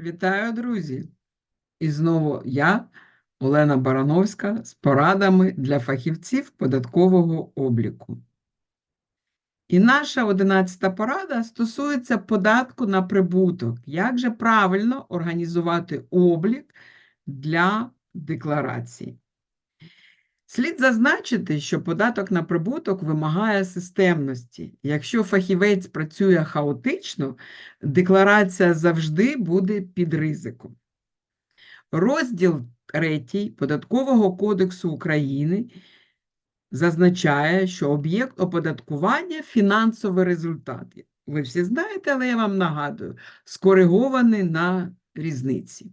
Вітаю, друзі! І знову я, Олена Барановська, з порадами для фахівців податкового обліку. І наша одинадцята порада стосується податку на прибуток. Як же правильно організувати облік для декларації? Слід зазначити, що податок на прибуток вимагає системності. Якщо фахівець працює хаотично, декларація завжди буде під ризиком. Розділ 3 Податкового кодексу України зазначає, що об'єкт оподаткування фінансовий результат. Ви всі знаєте, але я вам нагадую, скоригований на різниці.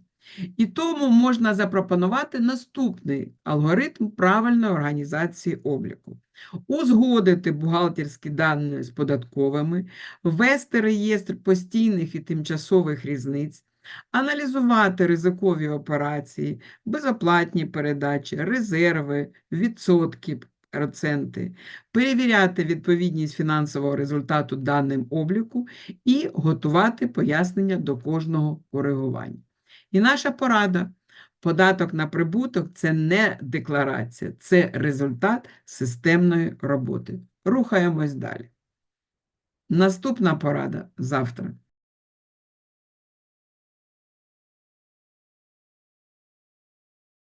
І тому можна запропонувати наступний алгоритм правильної організації обліку. Узгодити бухгалтерські дані з податковими, ввести реєстр постійних і тимчасових різниць, аналізувати ризикові операції, безоплатні передачі, резерви, відсотки, проценти, перевіряти відповідність фінансового результату даним обліку і готувати пояснення до кожного коригування. І наша порада. Податок на прибуток це не декларація, це результат системної роботи. Рухаємось далі. Наступна порада завтра.